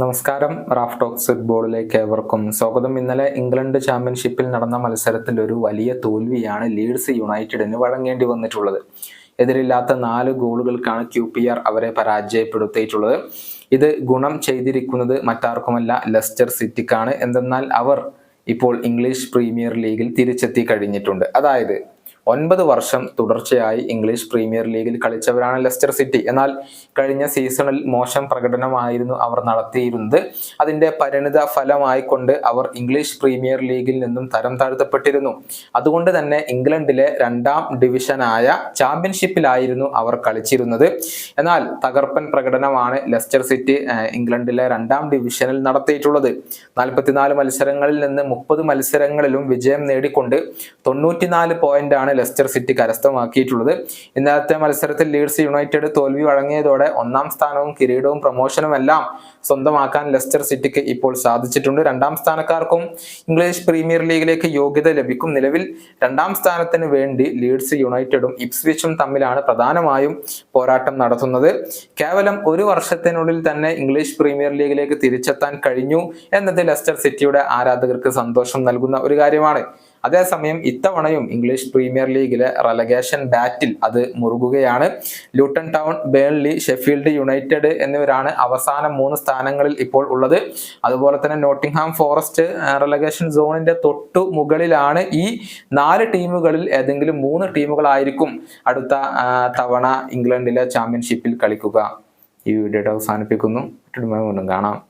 നമസ്കാരം. Raf talks ഫുട്ബോളിലേക്ക് ഏവർക്കും സ്വാഗതം. ഇന്നലെ ഇംഗ്ലണ്ട് ചാമ്പ്യൻഷിപ്പിൽ നടന്ന മത്സരത്തിൽ ഒരു വലിയ തോൽവിയാണ് ലീഡ്സ് യുണൈറ്റഡിന് വഴങ്ങേണ്ടി വന്നിട്ടുള്ളത്. എതിരില്ലാത്ത നാല് ഗോളുകൾക്കാണ് ക്യു പി ആർ അവരെ പരാജയപ്പെടുത്തിയിട്ടുള്ളത്. ഇത് ഗുണം ചെയ്തിരിക്കുന്നത് മറ്റാർക്കുമല്ല ലെസ്റ്റർ സിറ്റിക്കാണ്. എന്തെന്നാൽ അവർ ഇപ്പോൾ ഇംഗ്ലീഷ് പ്രീമിയർ ലീഗിൽ തിരിച്ചെത്തി കഴിഞ്ഞിട്ടുണ്ട്. അതായത് ഒൻപത് വർഷം തുടർച്ചയായി ഇംഗ്ലീഷ് പ്രീമിയർ ലീഗിൽ കളിച്ചവരാണ് ലെസ്റ്റർ സിറ്റി. എന്നാൽ കഴിഞ്ഞ സീസണിൽ മോശം പ്രകടനമായിരുന്നു അവർ നടത്തിയിരുന്നത്. അതിന്റെ പരിണിത ഫലമായിക്കൊണ്ട് അവർ ഇംഗ്ലീഷ് പ്രീമിയർ ലീഗിൽ നിന്നും തരം താഴ്ത്തപ്പെട്ടിരുന്നു. അതുകൊണ്ട് തന്നെ ഇംഗ്ലണ്ടിലെ രണ്ടാം ഡിവിഷനായ ചാമ്പ്യൻഷിപ്പിലായിരുന്നു അവർ കളിച്ചിരുന്നത്. എന്നാൽ തകർപ്പൻ പ്രകടനമാണ് ലെസ്റ്റർ സിറ്റി ഇംഗ്ലണ്ടിലെ രണ്ടാം ഡിവിഷനിൽ നടത്തിയിട്ടുള്ളത്. നാൽപ്പത്തിനാല് മത്സരങ്ങളിൽ നിന്ന് മുപ്പത് മത്സരങ്ങളിലും വിജയം നേടിക്കൊണ്ട് തൊണ്ണൂറ്റിനാല് പോയിന്റാണ് ലെസ്റ്റർ സിറ്റി കരസ്ഥമാക്കിയിട്ടുള്ളത്. ഇന്നത്തെ മത്സരത്തിൽ ലീഡ്സ് യുണൈറ്റഡ് തോൽവി വഴങ്ങിയതോടെ ഒന്നാം സ്ഥാനവും കിരീടവും പ്രൊമോഷനും എല്ലാം സ്വന്തമാക്കാൻ ലെസ്റ്റർ സിറ്റിക്ക് ഇപ്പോൾ സാധിച്ചിട്ടുണ്ട്. രണ്ടാം സ്ഥാനക്കാർക്കും ഇംഗ്ലീഷ് പ്രീമിയർ ലീഗിലേക്ക് യോഗ്യത ലഭിക്കും നിലവിൽ. രണ്ടാം സ്ഥാനത്തിന് വേണ്ടി ലീഡ്സ് യുണൈറ്റഡും ഇപ്സ്വിച്ചും തമ്മിലാണ് പ്രധാനമായും പോരാട്ടം നടത്തുന്നത്. കേവലം ഒരു വർഷത്തിനുള്ളിൽ തന്നെ ഇംഗ്ലീഷ് പ്രീമിയർ ലീഗിലേക്ക് തിരിച്ചെത്താൻ കഴിഞ്ഞു എന്നത് ലെസ്റ്റർ സിറ്റിയുടെ ആരാധകർക്ക് സന്തോഷം നൽകുന്ന ഒരു കാര്യമാണ്. അതേസമയം ഇത്തവണയും ഇംഗ്ലീഷ് പ്രീമിയർ ലീഗിലെ റലഗേഷൻ ബാറ്റിൽ അത് മുറുകുകയാണ്. Luton Town Burnley Sheffield United എന്നിവരാണ് അവസാന മൂന്ന് സ്ഥാനങ്ങളിൽ ഇപ്പോൾ ഉള്ളത്. അതുപോലെ തന്നെ നോട്ടിംഗ്ഹാം ഫോറസ്റ്റ് റലഗേഷൻ സോണിന്റെ തൊട്ടു മുകളിലാണ് ഈ നാല് ടീമുകളിൽ ഏതെങ്കിലും മൂന്ന് ടീമുകളായിരിക്കും അടുത്ത തവണ ഇംഗ്ലണ്ടിലെ ചാമ്പ്യൻഷിപ്പിൽ കളിക്കുക. ഈ വീഡിയോയുടെ അവസാനിപ്പിക്കുന്നു. കാണാം.